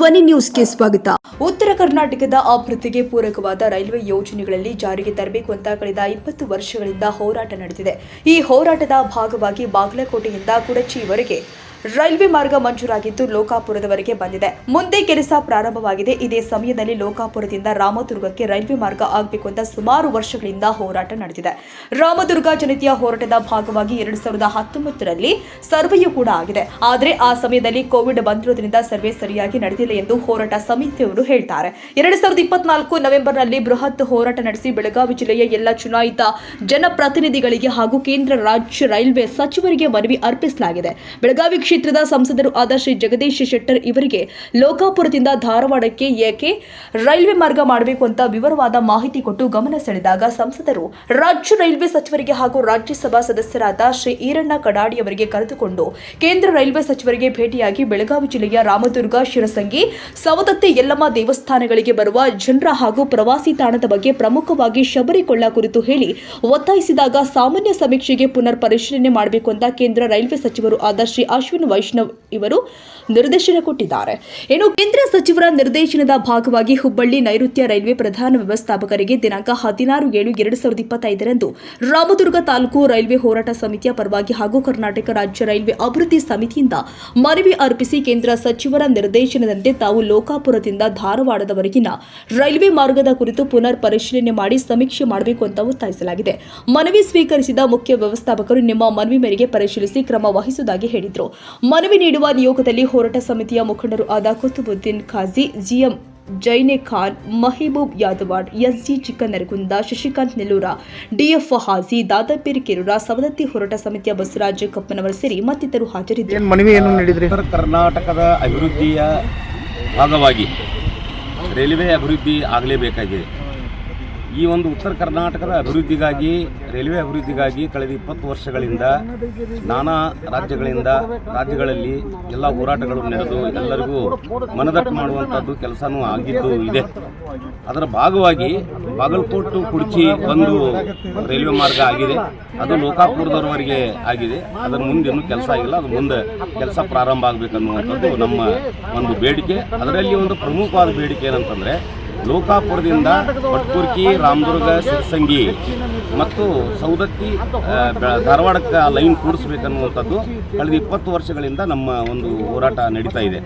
ಧ್ವನಿ ನ್ಯೂಸ್ಗೆ ಸ್ವಾಗತ. ಉತ್ತರ ಕರ್ನಾಟಕದ ಅಭಿವೃದ್ಧಿಗೆ ಪೂರಕವಾದ ರೈಲ್ವೆ ಯೋಜನೆಗಳಲ್ಲಿ ಜಾರಿಗೆ ತರಬೇಕು ಅಂತ ಕಳೆದ ಇಪ್ಪತ್ತು ವರ್ಷಗಳಿಂದ ಹೋರಾಟ ನಡೆದಿದೆ. ಈ ಹೋರಾಟದ ಭಾಗವಾಗಿ ಬಾಗಲಕೋಟೆಯಿಂದ ಕುಡಚಿಯವರೆಗೆ ರೈಲ್ವೆ ಮಾರ್ಗ ಮಂಜೂರಾಗಿದ್ದು ಲೋಕಾಪುರದವರೆಗೆ ಬಂದಿದೆ. ಮುಂದೆ ಕೆಲಸ ಪ್ರಾರಂಭವಾಗಿದೆ. ಇದೇ ಸಮಯದಲ್ಲಿ ಲೋಕಾಪುರದಿಂದ ರಾಮದುರ್ಗಕ್ಕೆ ರೈಲ್ವೆ ಮಾರ್ಗ ಆಗಬೇಕು ಅಂತ ಸುಮಾರು ವರ್ಷಗಳಿಂದ ಹೋರಾಟ ನಡೆದಿದೆ. ರಾಮದುರ್ಗ ಜನತೆಯ ಹೋರಾಟದ ಭಾಗವಾಗಿ ಎರಡು ಸಾವಿರದ ಹತ್ತೊಂಬತ್ತರಲ್ಲಿ ಸರ್ವೆಯೂ ಕೂಡ ಆಗಿದೆ. ಆದರೆ ಆ ಸಮಯದಲ್ಲಿ ಕೋವಿಡ್ ಬಂದಿರೋದ್ರಿಂದ ಸರ್ವೆ ಸರಿಯಾಗಿ ನಡೆದಿಲ್ಲ ಎಂದು ಹೋರಾಟ ಸಮಿತಿಯವರು ಹೇಳ್ತಾರೆ. ಎರಡು ಸಾವಿರದ ಇಪ್ಪತ್ನಾಲ್ಕು ನವೆಂಬರ್ನಲ್ಲಿ ಬೃಹತ್ ಹೋರಾಟ ನಡೆಸಿ ಬೆಳಗಾವಿ ಜಿಲ್ಲೆಯ ಎಲ್ಲ ಚುನಾಯಿತ ಜನಪ್ರತಿನಿಧಿಗಳಿಗೆ ಹಾಗೂ ಕೇಂದ್ರ ರಾಜ್ಯ ರೈಲ್ವೆ ಸಚಿವರಿಗೆ ಮನವಿ ಅರ್ಪಿಸಲಾಗಿದೆ. ಬೆಳಗಾವಿ ಕ್ಷೇತ್ರದ ಸಂಸದರು ಆದ ಶ್ರೀ ಜಗದೀಶ್ ಶೆಟ್ಟರ್ ಇವರಿಗೆ ಲೋಕಾಪುರದಿಂದ ಧಾರವಾಡಕ್ಕೆ ಏಕೆ ರೈಲ್ವೆ ಮಾರ್ಗ ಮಾಡಬೇಕು ಅಂತ ವಿವರವಾದ ಮಾಹಿತಿ ಕೊಟ್ಟು ಗಮನ ಸೆಳೆದಾಗ ಸಂಸದರು, ರಾಜ್ಯ ರೈಲ್ವೆ ಸಚಿವರಿಗೆ ಹಾಗೂ ರಾಜ್ಯಸಭಾ ಸದಸ್ಯರಾದ ಶ್ರೀ ಈರಣ್ಣ ಕಡಾಡಿ ಅವರಿಗೆ ಕರೆದುಕೊಂಡು ಕೇಂದ್ರ ರೈಲ್ವೆ ಸಚಿವರಿಗೆ ಭೇಟಿಯಾಗಿ ಬೆಳಗಾವಿ ಜಿಲ್ಲೆಯ ರಾಮದುರ್ಗ, ಶಿರಸಂಗಿ, ಸವದತ್ತಿ, ಯಲ್ಲಮ್ಮ ದೇವಸ್ಥಾನಗಳಿಗೆ ಬರುವ ಜನರ ಹಾಗೂ ಪ್ರವಾಸಿ ತಾಣದ ಬಗ್ಗೆ ಪ್ರಮುಖವಾಗಿ ಶಬರಿಕೊಳ್ಳ ಕುರಿತು ಹೇಳಿ ಒತ್ತಾಯಿಸಿದಾಗ ಸಾಮಾನ್ಯ ಸಮೀಕ್ಷೆಗೆ ಪುನರ್ ಪರಿಶೀಲನೆ ಮಾಡಬೇಕು ಅಂತ ಕೇಂದ್ರ ರೈಲ್ವೆ ಸಚಿವರು ಆದ ಶ್ರೀ ಅಶ್ವಿನ್ ವೈಷ್ಣವ್ ಇವರು ನಿರ್ದೇಶನ ಕೊಟ್ಟಿದ್ದಾರೆ. ಇನ್ನು ಕೇಂದ್ರ ಸಚಿವರ ನಿರ್ದೇಶನದ ಭಾಗವಾಗಿ ಹುಬ್ಬಳ್ಳಿ ನೈಋತ್ಯ ರೈಲ್ವೆ ಪ್ರಧಾನ ವ್ಯವಸ್ಥಾಪಕರಿಗೆ ದಿನಾಂಕ ಹದಿನಾರು ಏಳು ಎರಡು ಸಾವಿರದ ಇಪ್ಪತ್ತೈದರಂದು ರಾಮದುರ್ಗ ತಾಲೂಕು ರೈಲ್ವೆ ಹೋರಾಟ ಸಮಿತಿಯ ಪರವಾಗಿ ಹಾಗೂ ಕರ್ನಾಟಕ ರಾಜ್ಯ ರೈಲ್ವೆ ಅಭಿವೃದ್ಧಿ ಸಮಿತಿಯಿಂದ ಮನವಿ ಅರ್ಪಿಸಿ ಕೇಂದ್ರ ಸಚಿವರ ನಿರ್ದೇಶನದಂತೆ ತಾವು ಲೋಕಾಪುರದಿಂದ ಧಾರವಾಡದವರೆಗಿನ ರೈಲ್ವೆ ಮಾರ್ಗದ ಕುರಿತು ಪುನರ್ ಪರಿಶೀಲನೆ ಮಾಡಿ ಸಮೀಕ್ಷೆ ಮಾಡಬೇಕು ಅಂತ ಒತ್ತಾಯಿಸಲಾಗಿದೆ. ಮನವಿ ಸ್ವೀಕರಿಸಿದ ಮುಖ್ಯ ವ್ಯವಸ್ಥಾಪಕರು ನಿಮ್ಮ ಮನವಿ ಮೇರೆಗೆ ಪರಿಶೀಲಿಸಿ ಕ್ರಮ ವಹಿಸುವುದಾಗಿ ಹೇಳಿದರು. ಮನವಿ ನೀಡುವ ನಿಯೋಗದಲ್ಲಿ ಹೋರಾಟ ಸಮಿತಿಯ ಮುಖಂಡರು ಆದ Qutubuddin Khazi GM Jaine Khan Mahaboob Yadawad SG Chikkanaragunda Shashikant Nellur DF Haji Dadapeer Kirur Savadatti ಹೋರಾಟ ಸಮಿತಿಯ ಬಸವರಾಜ ಕಪ್ಪನವರ್ ಸೇರಿ ಮತ್ತಿತರರು ಹಾಜರಿದ್ದರು. ಕರ್ನಾಟಕದ ಅಭಿವೃದ್ಧಿಯ ಭಾಗವಾಗಿ ರೈಲ್ವೆ ಅಭಿವೃದ್ಧಿ ಆಗಲೇಬೇಕಾಗಿದೆ. ಈ ಒಂದು ಉತ್ತರ ಕರ್ನಾಟಕದ ಅಭಿವೃದ್ಧಿಗಾಗಿ, ರೈಲ್ವೆ ಅಭಿವೃದ್ಧಿಗಾಗಿ ಕಳೆದ ಇಪ್ಪತ್ತು ವರ್ಷಗಳಿಂದ ನಾನಾ ರಾಜ್ಯಗಳಿಂದ ರಾಜ್ಯಗಳಲ್ಲಿ ಎಲ್ಲ ಹೋರಾಟಗಳು ನಡೆದು, ಎಲ್ಲರಿಗೂ ಮನದಟ್ಟು ಮಾಡುವಂಥದ್ದು ಕೆಲಸನೂ ಆಗಿದ್ದು ಇದೆ. ಅದರ ಭಾಗವಾಗಿ ಬಾಗಲಕೋಟು ಕುಡ್ಚಿ ಒಂದು ರೈಲ್ವೆ ಮಾರ್ಗ ಆಗಿದೆ. ಅದು ಲೋಕಾಪುರದವರೆಗೆ ಆಗಿದೆ. ಅದರ ಮುಂದೆ ಕೆಲಸ ಆಗಿಲ್ಲ. ಅದು ಮುಂದೆ ಕೆಲಸ ಪ್ರಾರಂಭ ಆಗಬೇಕನ್ನುವಂಥದ್ದು ನಮ್ಮ ಒಂದು ಬೇಡಿಕೆ. ಅದರಲ್ಲಿ ಒಂದು ಪ್ರಮುಖವಾದ ಬೇಡಿಕೆ ಏನಂತಂದರೆ ಲೋಕಾಪುರದಿಂದ ಒಟ್ಕುರ್ಕಿ ರಾಮದುರ್ಗ ಸಂಗಿ ಮತ್ತು ಸೌದತ್ತಿ ಧಾರವಾಡಕ್ಕೆ ಲೈನ್ ಕೂಡಿಸ್ಬೇಕನ್ನುವಂಥದ್ದು ಕಳೆದ ಇಪ್ಪತ್ತು ವರ್ಷಗಳಿಂದ ನಮ್ಮ ಒಂದು ಹೋರಾಟ ನಡೀತಾ ಇದೆ.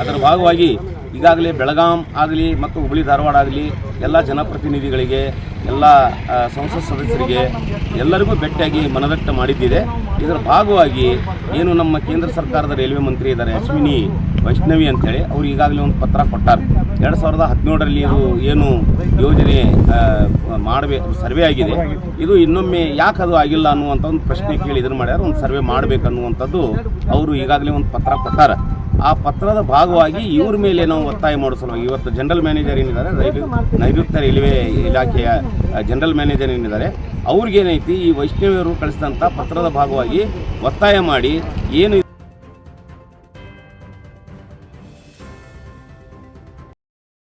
ಅದರ ಭಾಗವಾಗಿ ಈಗಾಗಲೇ ಬೆಳಗಾಂ ಆಗಲಿ ಮತ್ತು ಹುಬ್ಬಳ್ಳಿ, ಧಾರವಾಡ ಆಗಲಿ ಎಲ್ಲ ಜನಪ್ರತಿನಿಧಿಗಳಿಗೆ, ಎಲ್ಲ ಸಂಸತ್ ಸದಸ್ಯರಿಗೆ ಎಲ್ಲರಿಗೂ ಭೇಟಿಯಾಗಿ ಮನದಟ್ಟು ಮಾಡಿದ್ದಿದೆ. ಇದರ ಭಾಗವಾಗಿ ಏನು ನಮ್ಮ ಕೇಂದ್ರ ಸರ್ಕಾರದ ರೈಲ್ವೆ ಮಂತ್ರಿ ಇದ್ದಾರೆ ಅಶ್ವಿನಿ ವೈಷ್ಣವಿ ಅಂತೇಳಿ, ಅವ್ರು ಈಗಾಗಲೇ ಒಂದು ಪತ್ರ ಕೊಟ್ಟಾರೆ. ಎರಡು ಸಾವಿರದ ಹದಿನೇಳರಲ್ಲಿ ಇದು ಏನು ಯೋಜನೆ ಮಾಡಬೇಕು ಸರ್ವೆ ಆಗಿದೆ. ಇದು ಇನ್ನೊಮ್ಮೆ ಯಾಕೆ ಅದು ಆಗಿಲ್ಲ ಅನ್ನುವಂಥ ಒಂದು ಪ್ರಶ್ನೆ ಕೇಳಿ ಇದನ್ನು ಮಾಡ್ಯಾರ, ಒಂದು ಸರ್ವೆ ಮಾಡಬೇಕನ್ನುವಂಥದ್ದು ಅವರು ಈಗಾಗಲೇ ಒಂದು ಪತ್ರ ಕೊಟ್ಟಾರೆ. ಆ ಪತ್ರದ ಭಾಗವಾಗಿ ಇವ್ರ ಮೇಲೆ ನಾವು ಒತ್ತಾಯ ಮಾಡಿಸಲು ಇವತ್ತು ಜನರಲ್ ಮ್ಯಾನೇಜರ್ ಏನಿದ್ದಾರೆ, ರೈಲ್ವೆ ನೈಋತ್ಯ ರೈಲ್ವೆ ಇಲಾಖೆಯ ಜನರಲ್ ಮ್ಯಾನೇಜರ್ ಏನಿದ್ದಾರೆ, ಅವ್ರಿಗೇನೈತಿ ಈ ವೈಷ್ಣವಿಯವರು ಕಳಿಸಿದಂಥ ಪತ್ರದ ಭಾಗವಾಗಿ ಒತ್ತಾಯ ಮಾಡಿ ಏನು